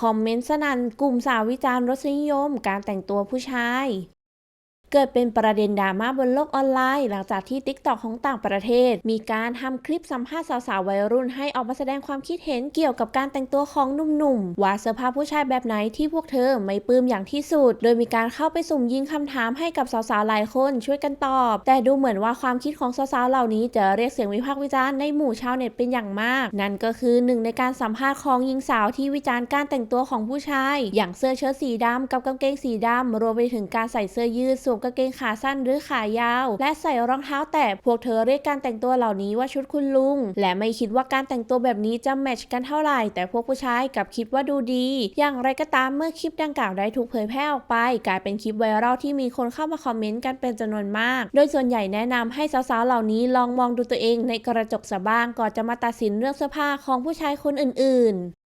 คอมเมนต์สนั่นกลุ่มสาววิจารณ์รสนิยม การแต่งตัวผู้ชาย เกิดเป็นประเด็นดราม่าบนโลกออนไลน์ หลังจากที่ t ิ k t o k ของต่างประเทศ มีการทำคลิปสัมภาษณ์สาวๆวัยรุ่นให้ออกมาแสดงความคิดเห็นเกี่ยวกับการแต่งตัวของหนุ่มๆว่าเสื้อผ้าผู้ชายแบบไหนที่พวกเธอไม่ปลื้มอย่างที่สุด โดยมีการเข้าไปสุ่มยิงคำถามให้กับสาวๆหลายคนช่วยกันตอบ แต่ดูเหมือนว่าความคิดของสาวๆเหล่านี้จะเรียกเสียงวิพากษ์วิจารณ์ในหมู่ชาวเน็ตเป็นอย่างมาก นั่นก็คือหนึ่งในการสัมภาษณ์ของหญิงสาวที่วิจารณ์การแต่งตัวของผู้ชาย อย่างเสื้อเชิ้ตสีดำกับกางเกงสีดำรวมไปถึงการใส่เสื้อยืดสวมกางเกงขาสั้นหรือขายาว และใส่รองเท้าแตะพวกเธอเรียกการแต่งตัวเหล่านี้ว่าชุดคุณลุง และไม่คิดว่าการแต่งตัวแบบนี้จะแมทช์กันเท่าไหร่ แต่พวกผู้ชายกลับคิดว่าดูดี อย่างไรก็ตามเมื่อคลิปดังกล่าวได้ถูกเผยแพร่ออกไป กลายเป็นคลิปไวรัลที่มีคนเข้ามาคอมเมนต์กันเป็นจำนวนมาก โดยส่วนใหญ่แนะนำให้สาวๆเหล่านี้ลองมองดูตัวเองในกระจกซะบ้างก่อนจะมาตัดสินเรื่องเสื้อผ้าของผู้ชายคนอื่นๆ